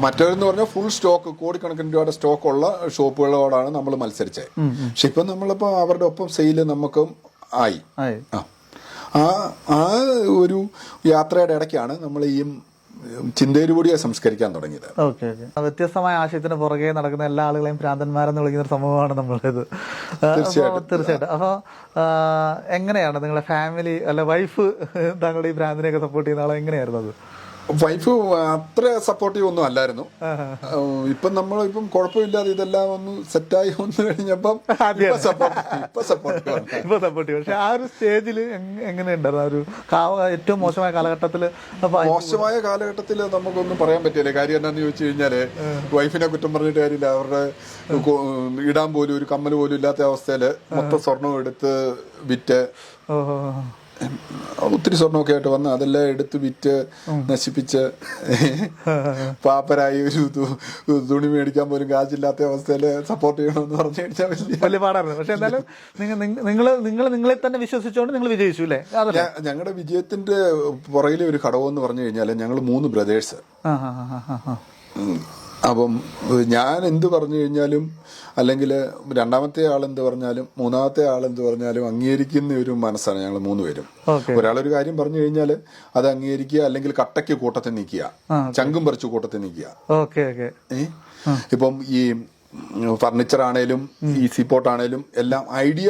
മറ്റൊരെന്ന് പറഞ്ഞാൽ ഫുൾ സ്റ്റോക്ക് കോടിക്കണക്കിന് രൂപയുടെ സ്റ്റോക്ക് ഉള്ള ഷോപ്പുകളോടാണ് നമ്മൾ മത്സരിച്ചത്. പക്ഷെ ഇപ്പം നമ്മളിപ്പോൾ അവരുടെ ഒപ്പം സെയിൽ നമുക്കും ആയി. ആയി. ആ. ആ ആ ഒരു യാത്രയുടെ ഇടയ്ക്കാണ് നമ്മൾ ഈ ചിന്തയിലൂടിയെ സംസ്കരിക്കാൻ തുടങ്ങിയത്. Okay okay. വ്യത്യസ്തമായ ആശയത്തിന് പുറകെ നടക്കുന്ന എല്ലാ ആളുകളെയും ഭ്രാന്തന്മാരെന്ന് വിളിക്കുന്ന ഒരു സമൂഹമാണ് നമ്മളിത്. തീർച്ചയായിട്ടും അപ്പോ തീർച്ചയായിട്ടും. അപ്പോൾ എങ്ങനെയാണ് നിങ്ങളുടെ ഫാമിലി അല്ല വൈഫ് താങ്കളുടെ ഈ ഭ്രാന്തിനെയൊക്കെ സപ്പോർട്ട് ചെയ്യുന്ന ആളെ എങ്ങനെയായിരുന്നു അത്? വൈഫ് അത്ര സപ്പോർട്ടീവ് ഒന്നും അല്ലായിരുന്നു. ഇപ്പം നമ്മൾ ഇപ്പം കുഴപ്പമില്ലാതെ ഇതെല്ലാം ഒന്ന് സെറ്റായി വന്നു കഴിഞ്ഞപ്പം ഇപ്പൊ സപ്പോർട്ടീവ് പക്ഷെ ആ ഒരു സ്റ്റേജിൽ എങ്ങനെയുണ്ടായിരുന്നു? ആ ഒരു ഏറ്റവും മോശമായ കാലഘട്ടത്തിൽ മോശമായ കാലഘട്ടത്തിൽ നമുക്കൊന്നും പറയാൻ പറ്റില്ല. കാര്യം എന്താണെന്ന് ചോദിച്ചു കഴിഞ്ഞാൽ വൈഫിനെ കുറ്റം പറഞ്ഞിട്ട് കാര്യമില്ല. അവരുടെ ഇടാൻ പോലും ഒരു കമ്മൽ പോലും ഇല്ലാത്ത അവസ്ഥയിൽ മൊത്തം സ്വർണം എടുത്ത് വിറ്റ് ഒത്തിരി സ്വർണമൊക്കെ ആയിട്ട് വന്ന് അതെല്ലാം എടുത്ത് വിറ്റ് നശിപ്പിച്ച് പാപ്പരായി ഒരു തുണി മേടിക്കാൻ പോലും കാശില്ലാത്ത അവസ്ഥയിൽ സപ്പോർട്ട് ചെയ്യണമെന്ന് പറഞ്ഞു കഴിഞ്ഞാൽ വലിയ പാടായിരുന്നു. പക്ഷെ എന്തായാലും നിങ്ങൾ നിങ്ങൾ നിങ്ങളെ തന്നെ വിശ്വസിച്ചുകൊണ്ട് നിങ്ങൾ വിജയിച്ചു അല്ലേ? ഞങ്ങളുടെ വിജയത്തിന്റെ പുറകിലെ ഒരു ഘടകം എന്ന് പറഞ്ഞു കഴിഞ്ഞാൽ ഞങ്ങൾ മൂന്ന് ബ്രദേഴ്സ്. അപ്പം ഞാൻ എന്ത് പറഞ്ഞു കഴിഞ്ഞാലും അല്ലെങ്കിൽ രണ്ടാമത്തെ ആൾ എന്ത് പറഞ്ഞാലും മൂന്നാമത്തെ ആൾ എന്ത് പറഞ്ഞാലും അംഗീകരിക്കുന്ന ഒരു മനസ്സാണ് ഞങ്ങൾ മൂന്നുപേരും ഒരാൾ ഒരാളൊരു കാര്യം പറഞ്ഞു കഴിഞ്ഞാൽ അത് അംഗീകരിക്കുക അല്ലെങ്കിൽ കട്ടയ്ക്ക് കൂട്ടത്തിൽ നിൽക്കുക ചങ്കും പറിച്ചു കൂട്ടത്തിൽ നിൽക്കുക? ഇപ്പം ഈ ഫർണിച്ചർ ആണേലും ഈ സീപോട്ട് ആണേലും എല്ലാം ഐഡിയ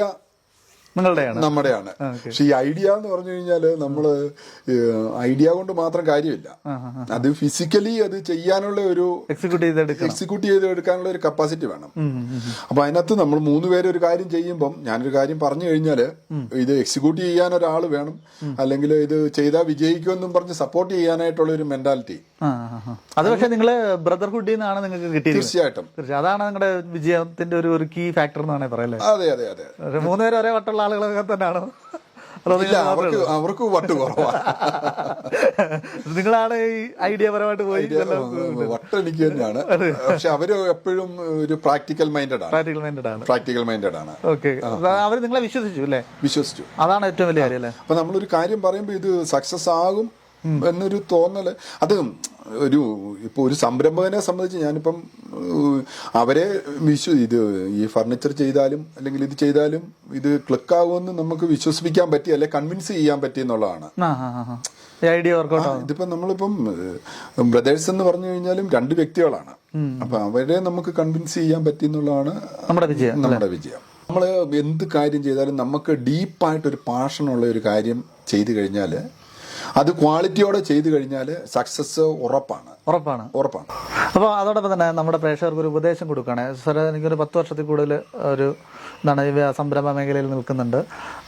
നിങ്ങളുടെയാണ് നമ്മുടെയാണ്. പക്ഷെ ഈ ഐഡിയ എന്ന് പറഞ്ഞു കഴിഞ്ഞാൽ നമ്മൾ ഐഡിയ കൊണ്ട് മാത്രം കാര്യമില്ല. അത് ഫിസിക്കലി അത് ചെയ്യാനുള്ള ഒരു എക്സിക്യൂട്ട് ചെയ്തെടുക്കണം. എക്സിക്യൂട്ട് ചെയ്ത് എടുക്കാനുള്ള ഒരു കപ്പാസിറ്റി വേണം. അപ്പൊ അതിനകത്ത് നമ്മൾ മൂന്ന് പേര് ഒരു കാര്യം ചെയ്യുമ്പം ഞാനൊരു കാര്യം പറഞ്ഞു കഴിഞ്ഞാൽ ഇത് എക്സിക്യൂട്ട് ചെയ്യാൻ ഒരാൾ വേണം. അല്ലെങ്കിൽ ഇത് ചെയ്താൽ വിജയിക്കുമെന്നും പറഞ്ഞ് സപ്പോർട്ട് ചെയ്യാനായിട്ടുള്ള ഒരു മെന്റാലിറ്റി. അത് പക്ഷെ നിങ്ങൾ ബ്രദർഹുഡിൽ നിന്നാണ് നിങ്ങൾക്ക് കിട്ടിയത്. തീർച്ചയായിട്ടും. തീർച്ചയായും അതാണ് നിങ്ങളുടെ വിജയത്തിന്റെ ഒരു കീ ഫാക്ടർ എന്നാണ് പറയല്ലേ അതെ അതെ അതെ. മൂന്ന് മൂന്നുപേരും ഒരേ വട്ടുള്ള ആളുകളൊക്കെ തന്നെയാണോ? അവർക്ക് അവർക്ക് വട്ട് കുറവാണ് നിങ്ങളാണ് ഈ ഐഡിയ പരമായിട്ട് പോയി വട്ട് എനിക്ക് തന്നെയാണ്. പക്ഷെ അവർ എപ്പോഴും ഒരു പ്രാക്ടിക്കൽ മൈൻഡഡ് ആണ്. പ്രാക്ടിക്കൽ മൈൻഡഡ് ആണ്. പ്രാക്ടിക്കൽ മൈൻഡഡ് ആണ്. ഓക്കെ. അവർ നിങ്ങളെ വിശ്വസിച്ചു അല്ലേ? വിശ്വസിച്ചു. അതാണ് ഏറ്റവും വലിയ കാര്യം അല്ലേ? അപ്പൊ നമ്മളൊരു കാര്യം പറയുമ്പോൾ ഇത് സക്സസ് ആകും എന്നൊരു തോന്നൽ. അത് ഒരു ഇപ്പൊ ഒരു സംരംഭകനെ സംബന്ധിച്ച് ഞാനിപ്പം അവരെ വിശ്വ ഇത് ഈ ഫർണിച്ചർ ചെയ്താലും അല്ലെങ്കിൽ ഇത് ചെയ്താലും ഇത് ക്ലിക്ക് ആകുമെന്ന് നമുക്ക് വിശ്വസിപ്പിക്കാൻ പറ്റി അല്ലെ കൺവിൻസ് ചെയ്യാൻ പറ്റി എന്നുള്ളതാണ്. ഐഡിയ വർക്കൗട്ട് ഇതിപ്പോ നമ്മളിപ്പം ബ്രദേഴ്സ് എന്ന് പറഞ്ഞു കഴിഞ്ഞാലും രണ്ട് വ്യക്തികളാണ്. അപ്പൊ അവരെ നമുക്ക് കൺവിൻസ് ചെയ്യാൻ പറ്റി എന്നുള്ളതാണ് നമ്മുടെ വിജയം നമ്മുടെ വിജയം. നമ്മൾ എന്ത് കാര്യം ചെയ്താലും നമുക്ക് ഡീപ്പായിട്ട് ഒരു പാഷനുള്ള ഒരു കാര്യം ചെയ്തു കഴിഞ്ഞാൽ അത് ക്വാളിറ്റിയോടെ ചെയ്തു കഴിഞ്ഞാൽ സക്സസ് ഉറപ്പാണ്. ഉറപ്പാണ്. ഉറപ്പാണ്. അപ്പോൾ അതോടൊപ്പം തന്നെ നമ്മുടെ പ്രേക്ഷകർക്ക് ഒരു ഉപദേശം കൊടുക്കുകയാണ്. സാർ എനിക്കൊരു പത്ത് വർഷത്തിൽ കൂടുതൽ ഒരു എന്താണ് ഈ സംരംഭ മേഖലയിൽ നിൽക്കുന്നുണ്ട്.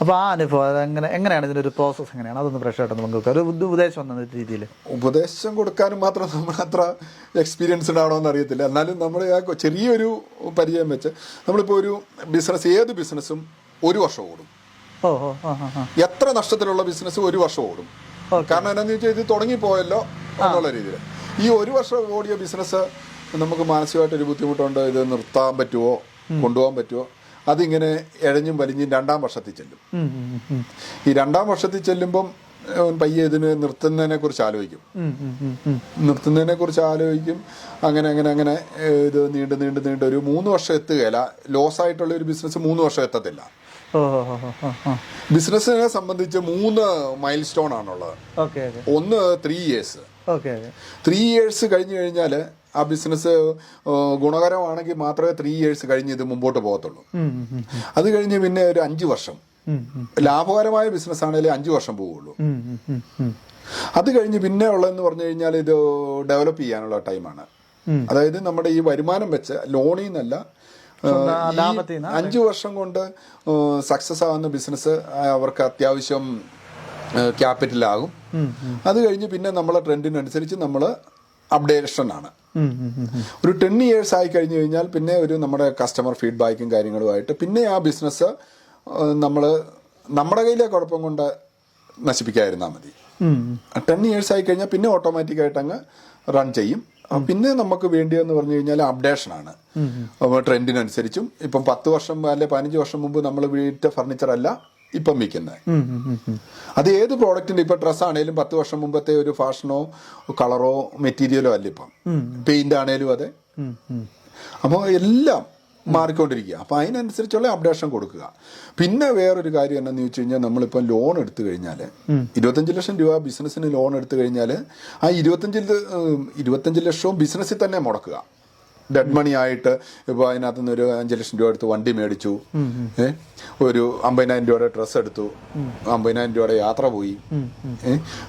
അപ്പോൾ ആ അനുഭവം എങ്ങനെ എങ്ങനെയാണ് ഇതിന്റെ ഒരു പ്രോസസ്സ് എങ്ങനെയാണ്? അതൊന്ന് പ്രേക്ഷകരായിട്ട് നമുക്ക് ഒരു ഉപദേശം എന്ന രീതിയിൽ ഉപദേശം കൊടുക്കാനും മാത്രം നമ്മൾ അത്ര എക്സ്പീരിയൻസ്ഡ് ആണോ എന്ന് അറിയത്തില്ല. എന്നാലും നമ്മൾ ചെറിയൊരു പരിചയം വെച്ച് നമ്മളിപ്പോൾ ഒരു ബിസിനസ് ഏത് ബിസിനസ്സും ഒരു വർഷം ഓടും. എത്ര നഷ്ടത്തിലുള്ള ബിസിനസ് ഒരു വർഷം ഓടും. കാരണം എന്താണെന്ന് വെച്ചാൽ ഇത് തുടങ്ങിപ്പോയല്ലോ എന്നുള്ള രീതിയിൽ. ഈ ഒരു വർഷം ഓടിയ ബിസിനസ് നമുക്ക് മാനസികമായിട്ട് ഒരു ബുദ്ധിമുട്ടുണ്ട്. ഇത് നിർത്താൻ പറ്റുമോ കൊണ്ടുപോകാൻ പറ്റുമോ അതിങ്ങനെ എഴഞ്ഞും വലിഞ്ഞും രണ്ടാം വർഷത്തിൽ ചെല്ലും. ഈ രണ്ടാം വർഷത്തിൽ ചെല്ലുമ്പം പയ്യെ ഇതിന് നിർത്തുന്നതിനെ കുറിച്ച് ആലോചിക്കും. നിർത്തുന്നതിനെ കുറിച്ച് ആലോചിക്കും. അങ്ങനെ അങ്ങനെ അങ്ങനെ ഇത് നീണ്ട് നീണ്ട് നീണ്ട് ഒരു മൂന്ന് വർഷം എത്തുകയില്ല. ലോസ് ആയിട്ടുള്ള ഒരു ബിസിനസ് മൂന്ന് വർഷം എത്തത്തില്ല. ബിസിനസ്സിനെ സംബന്ധിച്ച് മൂന്ന് മൈൽ സ്റ്റോൺ ആണുള്ളത് ഒന്ന് ത്രീ ഇയേഴ്സ് ത്രീ ഇയേഴ്സ് കഴിഞ്ഞു കഴിഞ്ഞാൽ ആ ബിസിനസ് ഗുണകരമാണെങ്കിൽ മാത്രമേ ത്രീ ഇയേഴ്സ് കഴിഞ്ഞ് ഇത് മുമ്പോട്ട് പോകത്തുള്ളൂ. അത് കഴിഞ്ഞ് പിന്നെ ഒരു അഞ്ച് വർഷം. ലാഭകരമായ ബിസിനസ് ആണെങ്കിൽ അഞ്ച് വർഷം പോവുള്ളൂ. അത് കഴിഞ്ഞ് പിന്നെ ഉള്ളതെന്ന് പറഞ്ഞു കഴിഞ്ഞാൽ ഇത് ഡെവലപ്പ് ചെയ്യാനുള്ള ടൈമാണ് അതായത് നമ്മുടെ ഈ വരുമാനം വെച്ച് ലോണിൽ നിന്നല്ല അഞ്ച് വർഷം കൊണ്ട് സക്സസ് ആവുന്ന ബിസിനസ് അവർക്ക് അത്യാവശ്യം ക്യാപിറ്റലാകും അത് കഴിഞ്ഞ് പിന്നെ നമ്മളെ ട്രെൻഡിനനുസരിച്ച് നമ്മൾ ഉം. ഒരു ടെൻ ഇയേഴ്സ് ആയി കഴിഞ്ഞു കഴിഞ്ഞാൽ പിന്നെ ഒരു നമ്മുടെ കസ്റ്റമർ ഫീഡ്ബാക്കും കാര്യങ്ങളുമായിട്ട് പിന്നെ ആ ബിസിനസ് നമ്മൾ നമ്മുടെ കയ്യിലെ കുഴപ്പം കൊണ്ട് നശിപ്പിക്കാതിരുന്നാൽ മതി. ടെൻ ഇയേഴ്സ് ആയി കഴിഞ്ഞാൽ പിന്നെ ഓട്ടോമാറ്റിക്കായിട്ട് അങ്ങ് റൺ ചെയ്യും. പിന്നെ നമുക്ക് വേണ്ടിയെന്ന് പറഞ്ഞു കഴിഞ്ഞാൽ അപ്ഡേഷൻ ആണ് ട്രെൻഡിനനുസരിച്ചും ഇപ്പം പത്ത് വർഷം അല്ലെ പതിനഞ്ച് വർഷം മുമ്പ് നമ്മൾ വീട്ട ഫർണിച്ചർ അല്ല ഇപ്പം വിൽക്കുന്നത്. അത് ഏത് പ്രോഡക്റ്റിന്റെ ഇപ്പൊ ഡ്രസ് ആണേലും പത്ത് വർഷം മുമ്പത്തെ ഒരു ഫാഷനോ കളറോ മെറ്റീരിയലോ അല്ല ഇപ്പം പെയിന്റ് ആണേലും അതെ. അപ്പോൾ എല്ലാം മാറിക്കൊണ്ടിരിക്കുക. അപ്പോൾ അതിനനുസരിച്ചുള്ള അപ്ഡേഷൻ കൊടുക്കുക. പിന്നെ വേറൊരു കാര്യം എന്നാന്ന് ചോദിച്ചു കഴിഞ്ഞാൽ നമ്മളിപ്പോൾ ലോൺ എടുത്തു കഴിഞ്ഞാൽ ഇരുപത്തഞ്ച് ലക്ഷം രൂപ ബിസിനസ്സിന് ലോൺ എടുത്തു കഴിഞ്ഞാൽ ആ ഇരുപത്തഞ്ച് ല- ഉം, ഇരുപത്തഞ്ച് ലക്ഷവും ബിസിനസ്സിൽ തന്നെ മുടക്കുക. ഡെഡ് മണി ആയിട്ട് ഇപ്പോൾ അതിനകത്ത് നിന്ന് ഒരു അഞ്ച് ലക്ഷം രൂപ എടുത്ത് വണ്ടി മേടിച്ചു. ഒരു അമ്പതിനായിരം രൂപയുടെ ഡ്രസ്സ് എടുത്തു. അമ്പതിനായിരം രൂപയുടെ യാത്ര പോയി.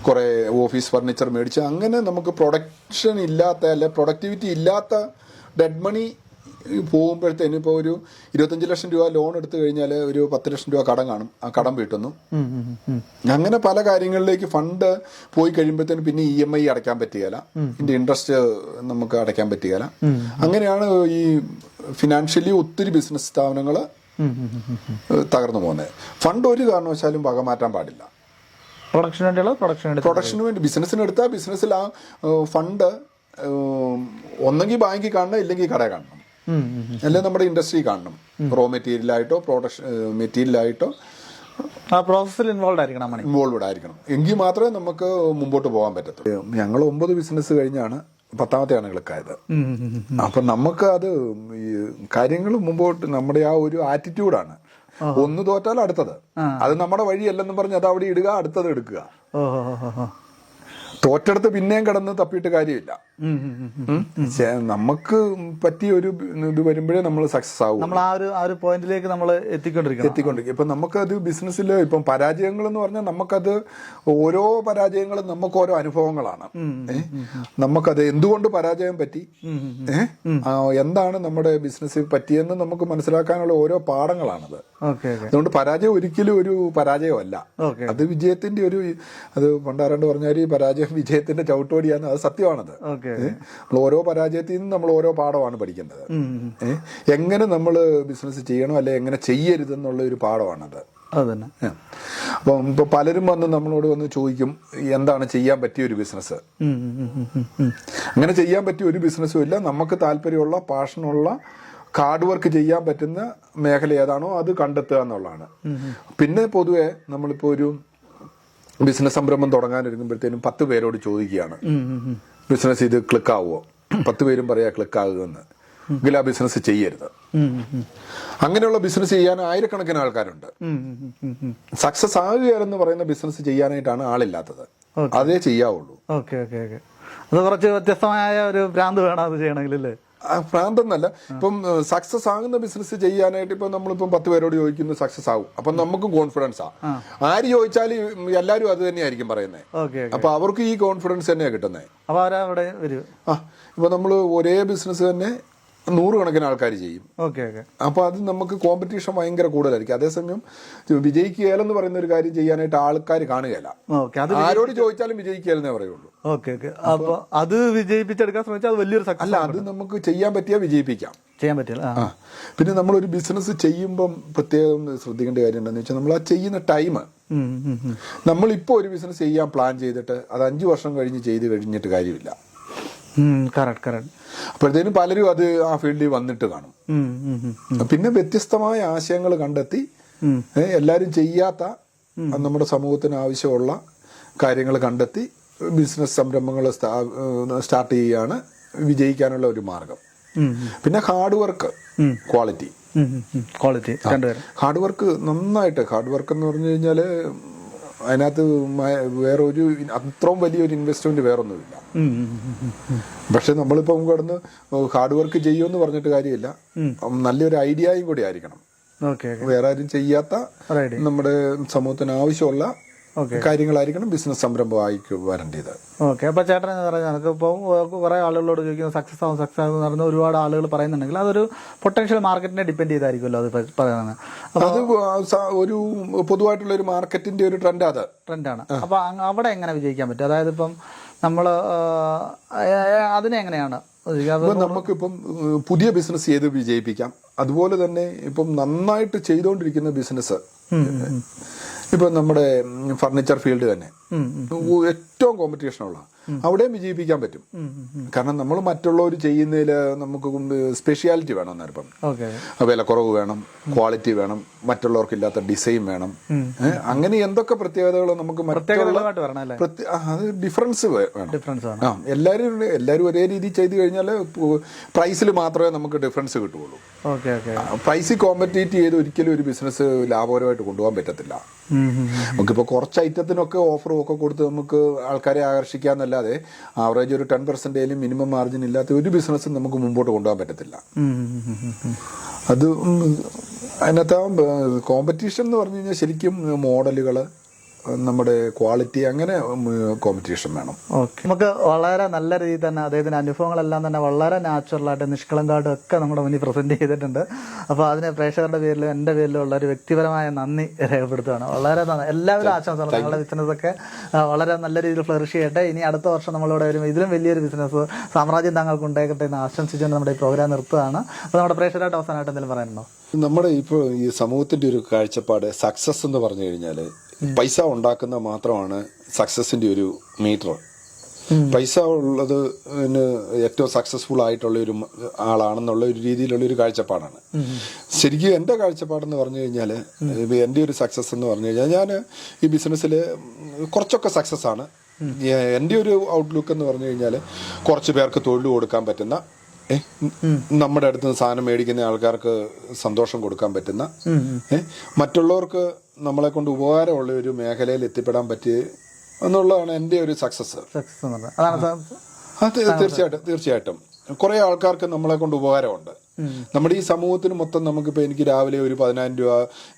കുറെ ഓഫീസ് ഫർണിച്ചർ മേടിച്ചു. അങ്ങനെ നമുക്ക് പ്രൊഡക്ഷൻ ഇല്ലാത്ത അല്ലെ പ്രൊഡക്ടിവിറ്റി ഇല്ലാത്ത ഡെഡ് മണി പോകുമ്പോഴത്തേന് ഇപ്പോൾ ഒരു ഇരുപത്തഞ്ച് ലക്ഷം രൂപ ലോൺ എടുത്തു കഴിഞ്ഞാൽ ഒരു പത്ത് ലക്ഷം രൂപ കടം കാണും. ആ കടം വീട്ടുന്നു. അങ്ങനെ പല കാര്യങ്ങളിലേക്ക് ഫണ്ട് പോയി കഴിയുമ്പോഴത്തേന് പിന്നെ ഇ എം ഐ അടയ്ക്കാൻ പറ്റുകയില്ല. ഇതിന്റെ ഇൻട്രസ്റ്റ് നമുക്ക് അടയ്ക്കാൻ പറ്റുകയില്ല. അങ്ങനെയാണ് ഈ ഫിനാൻഷ്യലി ഒത്തിരി ബിസിനസ് സ്ഥാപനങ്ങൾ. തകർന്നു പോകുന്നത്. ഫണ്ട് ഒരു കാരണവശാലും വക മാറ്റാൻ പാടില്ല. പ്രൊഡക്ഷന് വേണ്ടിയുള്ള പ്രൊഡക്ഷൻ വേണ്ടി പ്രൊഡക്ഷന് വേണ്ടി ബിസിനസ്സിന് എടുത്താൽ ബിസിനസ്സിൽ ആ ഫണ്ട് ഒന്നെങ്കിൽ ബാങ്കിൽ കാണണം ഇല്ലെങ്കിൽ കടയിൽ കാണണം. അല്ലെങ്കിൽ നമ്മുടെ ഇൻഡസ്ട്രി കാണണം. റോ മെറ്റീരിയലായിട്ടോ പ്രൊഡക്ഷൻ മെറ്റീരിയലായിട്ടോ ആ പ്രോസസ്സിൽ ഇൻവോൾവ് ആയിരിക്കണം ഇൻവോൾവഡ് ആയിരിക്കണം. എങ്കിൽ മാത്രമേ നമുക്ക് മുമ്പോട്ട് പോകാൻ പറ്റത്തുള്ളൂ. ഞങ്ങൾ ഒമ്പത് ബിസിനസ് കഴിഞ്ഞാണ് പത്താമത്തെയാണ് ക്ലിക്കായത്. അപ്പൊ നമുക്ക് അത് കാര്യങ്ങൾ മുമ്പോട്ട് നമ്മുടെ ആ ഒരു ആറ്റിറ്റ്യൂഡാണ് ഒന്ന് തോറ്റാൽ അടുത്തത്. അത് നമ്മുടെ വഴിയല്ലെന്ന് പറഞ്ഞ് അത് അവിടെ ഇടുക അടുത്തത് എടുക്കുക. തോറ്റെടുത്ത് പിന്നെയും കിടന്ന് തപ്പിയിട്ട് കാര്യമില്ല. നമുക്ക് പറ്റിയ ഒരു ഇത് വരുമ്പോഴേ നമ്മൾ സക്സസ് ആവും. നമ്മൾ ആ ഒരു ആ ഒരു പോയിന്റിലേക്ക് നമ്മൾ എത്തിക്കൊണ്ടിരിക്കണം. എത്തിക്കൊണ്ടിരിക്കും. ഇപ്പൊ നമുക്കത് ബിസിനസ്സിൽ ഇപ്പം പരാജയങ്ങൾ എന്ന് പറഞ്ഞാൽ നമുക്കത് ഓരോ പരാജയങ്ങളും നമുക്ക് ഓരോ അനുഭവങ്ങളാണ്. നമുക്കത് എന്തുകൊണ്ട് പരാജയം പറ്റി? എന്താണ് നമ്മുടെ ബിസിനസ്സിൽ പറ്റിയെന്ന് നമുക്ക് മനസ്സിലാക്കാനുള്ള ഓരോ പാഠങ്ങളാണത്. അതുകൊണ്ട് പരാജയം ഒരിക്കലും ഒരു പരാജയമല്ല. അത് വിജയത്തിന്റെ ഒരു അത് പണ്ടാരണ്ട് പറഞ്ഞാൽ പരാജയം വിജയത്തിന്റെ ചവിട്ടോടിയാണ് അത് സത്യമാണത്. ഓക്കെ. നമ്മൾ ഓരോ പരാജയത്തിൽ നിന്ന് നമ്മൾ ഓരോ പാഠമാണ് പഠിക്കേണ്ടത് എങ്ങനെ നമ്മൾ ബിസിനസ് ചെയ്യണം അല്ലെ എങ്ങനെ ചെയ്യരുതെന്നുള്ള ഒരു പാഠമാണത്. അതന്നെ. അപ്പം ഇപ്പൊ പലരും വന്ന് നമ്മളോട് വന്ന് ചോദിക്കും എന്താണ് ചെയ്യാൻ പറ്റിയ ഒരു ബിസിനസ്. അങ്ങനെ ചെയ്യാൻ പറ്റിയ ഒരു ബിസിനസ്സും ഇല്ല. നമുക്ക് താല്പര്യമുള്ള പാഷനുള്ള ഹാർഡ് വർക്ക് ചെയ്യാൻ പറ്റുന്ന മേഖല ഏതാണോ അത് കണ്ടെത്തുക എന്നുള്ളതാണ്. പിന്നെ പൊതുവെ നമ്മളിപ്പോൾ ഒരു ബിസിനസ് സംരംഭം തുടങ്ങാൻ ഒരുങ്ങുമ്പോഴത്തേനും പത്ത് പേരോട് ചോദിക്കുകയാണ്. ബിസിനസ് ഇത് ക്ലിക്ക് ആവുമോ പത്ത് പേരും പറയാ ക്ലിക്ക് ആകുമെന്ന് എങ്കിൽ ആ ബിസിനസ് ചെയ്യരുത്. അങ്ങനെയുള്ള ബിസിനസ് ചെയ്യാൻ ആയിരക്കണക്കിന് ആൾക്കാരുണ്ട്. സക്സസ് ആകുക എന്ന് പറയുന്ന ബിസിനസ് ചെയ്യാനായിട്ടാണ് ആളില്ലാത്തത്. അതേ ചെയ്യാവുള്ളൂ ഓക്കെ ഓക്കെ ഓക്കെ അത് കുറച്ച് വ്യത്യസ്തമായ ഒരു ഭ്രാന്ത് വേണം അത് ചെയ്യണമെങ്കിൽ അല്ലേ ആ, ഭ്രാന്തെന്നല്ല. ഇപ്പം സക്സസ് ആകുന്ന ബിസിനസ് ചെയ്യാനായിട്ട് ഇപ്പം നമ്മളിപ്പം പത്ത് പേരോട് ചോദിക്കുന്നു സക്സസ് ആകും അപ്പം നമുക്ക് കോൺഫിഡൻസ് ആ. ആര് ചോദിച്ചാലും എല്ലാവരും അത് തന്നെയായിരിക്കും പറയുന്നത് അപ്പൊ അവർക്ക് ഈ കോൺഫിഡൻസ് തന്നെയാണ് കിട്ടുന്നത് അപ്പോൾ അവരവിടെ വരും ആ ഇപ്പൊ നമ്മൾ ഒരേ ബിസിനസ് തന്നെ നൂറുകണക്കിന് ആൾക്കാർ ചെയ്യും. Okay okay. അപ്പോൾ അത് നമുക്ക് കോമ്പറ്റീഷൻ ഭയങ്കര കൂടുതലായിരിക്കും. അതേസമയം വിജയിക്കുകയെന്ന് പറയുന്ന ഒരു കാര്യം ചെയ്യാനായിട്ട് ആൾക്കാർ കാണുകയില്ല. ആരോട് ചോദിച്ചാലും വിജയിക്കുകയെന്നേ പറയുള്ളൂ. Okay okay. അപ്പോൾ അത് വിജയിപ്പിച്ചെടുക്കാൻ ശ്രമിച്ചാൽ അത് വലിയൊരു അല്ല അത് നമുക്ക് ചെയ്യാൻ പറ്റിയാൽ വിജയിപ്പിക്കാം. ചെയ്യാൻ പറ്റില്ല ആ. പിന്നെ നമ്മളൊരു ബിസിനസ് ചെയ്യുമ്പം പ്രത്യേകം ശ്രദ്ധിക്കേണ്ട കാര്യം എന്താണെന്ന് വെച്ചാൽ നമ്മൾ ആ ചെയ്യുന്ന ടൈം. നമ്മളിപ്പോൾ ഒരു ബിസിനസ് ചെയ്യാൻ പ്ലാൻ ചെയ്തിട്ട് അത് അഞ്ച് വർഷം കഴിഞ്ഞ് ചെയ്ത് കഴിഞ്ഞിട്ട് കാര്യമില്ല. കറക്റ്റ് കറക്റ്റ് അപ്പോഴത്തേനും പലരും അത് ആ ഫീൽഡിൽ വന്നിട്ട് കാണും. പിന്നെ വ്യത്യസ്തമായ ആശയങ്ങൾ കണ്ടെത്തി. എല്ലാവരും ചെയ്യാത്ത നമ്മുടെ സമൂഹത്തിന് ആവശ്യമുള്ള കാര്യങ്ങൾ കണ്ടെത്തി ബിസിനസ് സംരംഭങ്ങൾ സ്റ്റാർട്ട് ചെയ്യുകയാണ് വിജയിക്കാനുള്ള ഒരു മാർഗം. പിന്നെ hard work quality. Quality hard work നന്നായിട്ട് ഹാർഡ് വർക്ക് എന്ന് പറഞ്ഞു കഴിഞ്ഞാൽ അതിനകത്ത് വേറെ ഒരു അത്രയും വലിയൊരു ഇൻവെസ്റ്റ്മെന്റ് വേറൊന്നുമില്ല. പക്ഷെ നമ്മളിപ്പം കിടന്ന് ഹാർഡ് വർക്ക് ചെയ്യുമെന്ന് പറഞ്ഞിട്ട് കാര്യമില്ല. നല്ലൊരു ഐഡിയയും കൂടി ആയിരിക്കണം. വേറെ ആരും ചെയ്യാത്ത നമ്മുടെ സമൂഹത്തിന് ആവശ്യമുള്ള കാര്യങ്ങളായിരിക്കണം ബിസിനസ് സംരംഭമായി വരേണ്ടത്. ഓക്കെ അപ്പോൾ ചേട്ടൻ എന്ന് പറഞ്ഞാൽ എനിക്ക് ഇപ്പോൾ കുറേ ആളുകളോട് ചോദിക്കുന്നത് സക്സസ് ആവും സക്സസ് ആവും എന്ന് പറഞ്ഞ ഒരുപാട് ആളുകൾ പറയുന്നുണ്ടെങ്കിൽ അതൊരു പൊട്ടൻഷ്യൽ മാർക്കറ്റിനെ ഡിപ്പെൻഡ് ചെയ്തായിരിക്കുമല്ലോ അത് പറയുന്നത്. അത് ഒരു പൊതുവായിട്ടുള്ള ഒരു മാർക്കറ്റിന്റെ ഒരു ട്രെൻഡ് അത്. ട്രെൻഡാണ് അപ്പോൾ അവിടെ എങ്ങനെ വിജയിക്കാൻ പറ്റും? അതായത് ഇപ്പം നമ്മൾ അതിനെ എങ്ങനെയാണ്? നമുക്കിപ്പം പുതിയ ബിസിനസ് ചെയ്ത് വിജയിപ്പിക്കാം? അതുപോലെ തന്നെ ഇപ്പം നന്നായിട്ട് ചെയ്തുകൊണ്ടിരിക്കുന്ന ബിസിനസ് ഇപ്പം നമ്മുടെ ഫർണിച്ചർ ഫീൽഡ് തന്നെ. ഏറ്റവും കോമ്പറ്റീഷനുള്ള അവിടെയും വിജയിപ്പിക്കാൻ പറ്റും. കാരണം നമ്മൾ മറ്റുള്ളവർ ചെയ്യുന്നതിൽ നമുക്ക് സ്പെഷ്യാലിറ്റി വേണം അന്നേരം വിലക്കുറവ് വേണം ക്വാളിറ്റി വേണം മറ്റുള്ളവർക്ക് ഇല്ലാത്ത ഡിസൈൻ വേണം അങ്ങനെ എന്തൊക്കെ പ്രത്യേകതകൾ നമുക്ക് മറ്റുള്ള അത് ഡിഫറൻസ് വേണം. എല്ലാവരും എല്ലാവരും ഒരേ രീതിയിൽ ചെയ്ത് കഴിഞ്ഞാൽ പ്രൈസിൽ മാത്രമേ നമുക്ക് ഡിഫറൻസ് കിട്ടുകയുള്ളൂ. പ്രൈസിൽ കോമ്പറ്റേറ്റ് ചെയ്ത് ഒരിക്കലും ഒരു ബിസിനസ് ലാഭകരമായിട്ട് കൊണ്ടുപോകാൻ പറ്റത്തില്ല. നമുക്കിപ്പോൾ കുറച്ച് ഐറ്റത്തിനൊക്കെ ഓഫറും ഒക്കെ കൊടുത്ത് നമുക്ക് ആൾക്കാരെ ആകർഷിക്കാന്നല്ലാതെ ആവറേജ് ഒരു ടെൻ പെർസെന്റേലും മിനിമം മാർജിൻ ഇല്ലാത്ത ഒരു ബിസിനസ്സും നമുക്ക് മുമ്പോട്ട് കൊണ്ടുപോകാൻ പറ്റത്തില്ല. അത് അതിനകത്ത് കോമ്പറ്റീഷൻ എന്ന് പറഞ്ഞു കഴിഞ്ഞാൽ ശരിക്കും മോഡലുകൾ നമ്മുടെ ക്വാളിറ്റി അങ്ങനെ കോമ്പറ്റീഷൻ വേണം. ഓക്കെ നമുക്ക് വളരെ നല്ല രീതിയിൽ തന്നെ അദ്ദേഹത്തിന് അനുഭവങ്ങളെല്ലാം തന്നെ വളരെ നാച്ചുറലായിട്ട് കാർഡും ഒക്കെ നമ്മുടെ മുന്നിൽ പ്രസന്റ് ചെയ്തിട്ടുണ്ട്. അപ്പോൾ അതിന് പ്രേക്ഷകരുടെ പേരിലും എന്റെ പേരിലും ഉള്ള ഒരു വ്യക്തിപരമായ നന്ദി രേഖപ്പെടുത്തുകയാണ്. വളരെ നന്ദി. എല്ലാവരും ആശംസകളും നമ്മുടെ ബിസിനസ് ഒക്കെ വളരെ നല്ല രീതിയിൽ ഫ്ലറിഷ് ചെയ്യട്ടെ. ഇനി അടുത്ത വർഷം നമ്മളിവിടെ വരും ഇതിലും വലിയൊരു ബിസിനസ് സാമ്രാജ്യം താങ്കൾക്ക് ഉണ്ടായിക്കട്ടെ എന്ന് ആശംസിച്ചുകൊണ്ട് നമ്മുടെ ഈ പ്രോഗ്രാം നിർത്തുകയാണ്. അപ്പോൾ നമ്മുടെ പ്രേക്ഷകരായിട്ട് അവസാനമായിട്ട് എന്തെങ്കിലും പറയാനുണ്ടോ? നമ്മുടെ ഇപ്പോൾ ഈ സമൂഹത്തിന്റെ ഒരു കാഴ്ചപ്പാട് സക്സസ് എന്ന് പറഞ്ഞു കഴിഞ്ഞാൽ പൈസ ഉണ്ടാക്കുന്ന മാത്രമാണ് സക്സസിന്റെ ഒരു മീറ്റർ പൈസ ഉള്ളത് ഏറ്റവും സക്സസ്ഫുൾ ആയിട്ടുള്ള ഒരു ആളാണെന്നുള്ള ഒരു രീതിയിലുള്ള ഒരു കാഴ്ചപ്പാടാണ്. ശരിക്കും എന്റെ കാഴ്ചപ്പാടെന്ന് പറഞ്ഞു കഴിഞ്ഞാൽ എന്റെ ഒരു സക്സസ് എന്ന് പറഞ്ഞു കഴിഞ്ഞാൽ ഞാൻ ഈ ബിസിനസ്സിൽ കുറച്ചൊക്കെ സക്സസ് ആണ്. എന്റെ ഒരു ഔട്ട്ലുക്ക് എന്ന് പറഞ്ഞു കഴിഞ്ഞാൽ കുറച്ച് പേർക്ക് തൊഴിൽ കൊടുക്കാൻ പറ്റുന്ന നമ്മുടെ അടുത്ത് നിന്ന് സാധനം മേടിക്കുന്ന ആൾക്കാർക്ക് സന്തോഷം കൊടുക്കാൻ പറ്റുന്ന മറ്റുള്ളവർക്ക് നമ്മളെ കൊണ്ട് ഉപകാരമുള്ള ഒരു മേഖലയിൽ എത്തിപ്പെടാൻ പറ്റി എന്നുള്ളതാണ് എന്റെ ഒരു സക്സസ് അത് തീർച്ചയായിട്ടും തീർച്ചയായിട്ടും. കുറെ ആൾക്കാർക്ക് നമ്മളെ കൊണ്ട് ഉപകാരമുണ്ട്. നമ്മുടെ ഈ സമൂഹത്തിന് മൊത്തം നമുക്കിപ്പോൾ എനിക്ക് രാവിലെ ഒരു പതിനായിരം രൂപ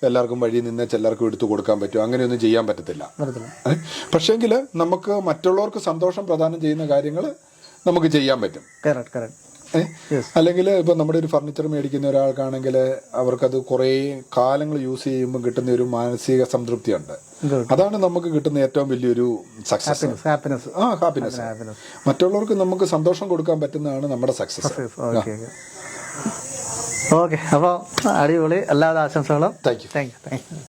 എല്ലാവർക്കും വഴി നിന്ന് ചിലർക്കും എടുത്തു കൊടുക്കാൻ പറ്റും അങ്ങനെയൊന്നും ചെയ്യാൻ പറ്റത്തില്ല? പക്ഷേങ്കിൽ നമുക്ക് മറ്റുള്ളവർക്ക് സന്തോഷം പ്രദാനം ചെയ്യുന്ന കാര്യങ്ങൾ നമുക്ക് ചെയ്യാൻ പറ്റും. കറക്റ്റ് കറക്റ്റ് അല്ലെങ്കിൽ ഇപ്പൊ നമ്മുടെ ഒരു ഫർണിച്ചർ മേടിക്കുന്ന ഒരാൾക്കാണെങ്കിൽ അവർക്കത് കുറേ കാലങ്ങൾ യൂസ് ചെയ്യുമ്പോൾ കിട്ടുന്ന ഒരു മാനസിക സംതൃപ്തിയുണ്ട്. അതാണ് നമുക്ക് കിട്ടുന്ന ഏറ്റവും വലിയൊരു സക്സസ് ഹാപ്പിനെസ് ആ ഹാപ്പിനെസ് മറ്റുള്ളവർക്ക് നമുക്ക് സന്തോഷം കൊടുക്കാൻ പറ്റുന്നതാണ് നമ്മുടെ സക്സസ് ഓക്കെ ഓക്കെ അപ്പോൾ അടിപൊളി. എല്ലാ ആശംസകളും. Thank you thank you thank you